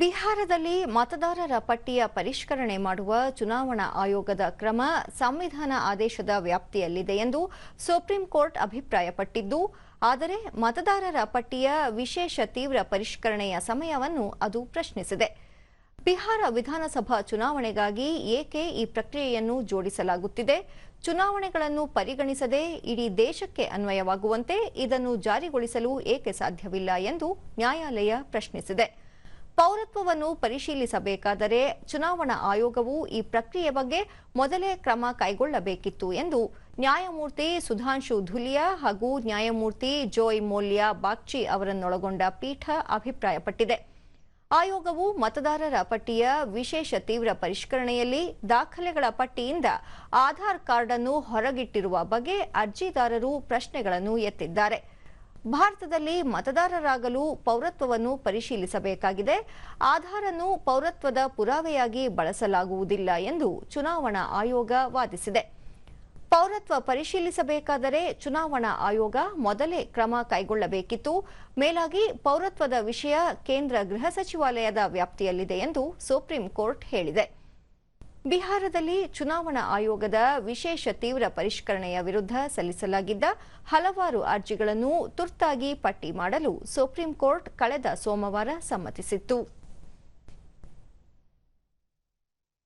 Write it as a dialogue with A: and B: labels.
A: ಬಿಹಾರದಲ್ಲಿ ಮತದಾರರ ಪಟ್ಟಿಯ ಪರಿಷ್ಕರಣೆ ಮಾಡುವ ಚುನಾವಣಾ ಆಯೋಗದ ಕ್ರಮ ಸಂವಿಧಾನ ಆದೇಶದ ವ್ಯಾಪ್ತಿಯಲ್ಲಿದೆ ಎಂದು ಸುಪ್ರೀಂ ಕೋರ್ಟ್ ಅಭಿಪ್ರಾಯಪಟ್ಟಿದ್ದು, ಆದರೆ ಮತದಾರರ ಪಟ್ಟಿಯ ವಿಶೇಷ ತೀವ್ರ ಪರಿಷ್ಕರಣೆಯ ಸಮಯವನ್ನು ಅದು ಪ್ರಶ್ನಿಸಿದೆ. ಬಿಹಾರ ವಿಧಾನಸಭಾ ಚುನಾವಣೆಗಾಗಿ ಏಕೆ ಈ ಪ್ರಕ್ರಿಯೆಯನ್ನು ಜೋಡಿಸಲಾಗುತ್ತಿದೆ? ಚುನಾವಣೆಗಳನ್ನು ಪರಿಗಣಿಸದೆ ಇಡೀ ದೇಶಕ್ಕೆ ಅನ್ವಯವಾಗುವಂತೆ ಇದನ್ನು ಜಾರಿಗೊಳಿಸಲು ಏಕೆ ಸಾಧ್ಯವಿಲ್ಲ ಎಂದು ನ್ಯಾಯಾಲಯ ಪ್ರಶ್ನಿಸಿದೆ. ಪೌರತ್ವವನ್ನು ಪರಿಶೀಲಿಸಬೇಕಾದರೆ ಚುನಾವಣಾ ಆಯೋಗವು ಈ ಪ್ರಕ್ರಿಯೆ ಬಗ್ಗೆ ಮೊದಲೇ ಕ್ರಮ ಕೈಗೊಳ್ಳಬೇಕಿತ್ತು ಎಂದು ನ್ಯಾಯಮೂರ್ತಿ ಸುಧಾಂಶು ಧುಲಿಯಾ ಹಾಗೂ ನ್ಯಾಯಮೂರ್ತಿ ಜೋಯ್ ಮೋಲ್ಯಾ ಬಾಗ್ಚಿ ಅವರನ್ನೊಳಗೊಂಡ ಪೀಠ ಅಭಿಪ್ರಾಯಪಟ್ಟಿದೆ. ಆಯೋಗವು ಮತದಾರರ ಪಟ್ಟಿಯ ವಿಶೇಷ ತೀವ್ರ ಪರಿಷ್ಕರಣೆಯಲ್ಲಿ ದಾಖಲೆಗಳ ಪಟ್ಟಿಯಿಂದ ಆಧಾರ್ ಕಾರ್ಡ್ ಅನ್ನು ಹೊರಗಿಟ್ಟಿರುವ ಬಗ್ಗೆ ಅರ್ಜಿದಾರರು ಪ್ರಶ್ನೆಗಳನ್ನು ಎತ್ತಿದ್ದಾರೆ. ಭಾರತದಲ್ಲಿ ಮತದಾರರಾಗಲು ಪೌರತ್ವವನ್ನು ಪರಿಶೀಲಿಸಬೇಕಾಗಿದೆ. ಆಧಾರ್ ಅನ್ನು ಪೌರತ್ವದ ಪುರಾವೆಯಾಗಿ ಬಳಸಲಾಗುವುದಿಲ್ಲ ಎಂದು ಚುನಾವಣಾ ಆಯೋಗ ವಾದಿಸಿದೆ. ಪೌರತ್ವ ಪರಿಶೀಲಿಸಬೇಕಾದರೆ ಚುನಾವಣಾ ಆಯೋಗ ಮೊದಲೇ ಕ್ರಮ ಕೈಗೊಳ್ಳಬೇಕಿತ್ತು. ಮೇಲಾಗಿ ಪೌರತ್ವದ ವಿಷಯ ಕೇಂದ್ರ ಗೃಹ ಸಚಿವಾಲಯದ ವ್ಯಾಪ್ತಿಯಲ್ಲಿದೆ ಎಂದು ಸುಪ್ರೀಂ ಕೋರ್ಟ್ ಹೇಳಿದೆ. ಬಿಹಾರದಲ್ಲಿ ಚುನಾವಣಾ ಆಯೋಗದ ವಿಶೇಷ ತೀವ್ರ ಪರಿಷ್ಕರಣೆಯ ವಿರುದ್ಧ ಸಲ್ಲಿಸಲಾಗಿದ್ದ ಹಲವಾರು ಅರ್ಜಿಗಳನ್ನು ತುರ್ತಾಗಿ ಪಟ್ಟಿ ಮಾಡಲು ಸುಪ್ರೀಂ ಕೋರ್ಟ್ ಕಳೆದ ಸೋಮವಾರ ಸಮ್ಮತಿಸಿತ್ತು.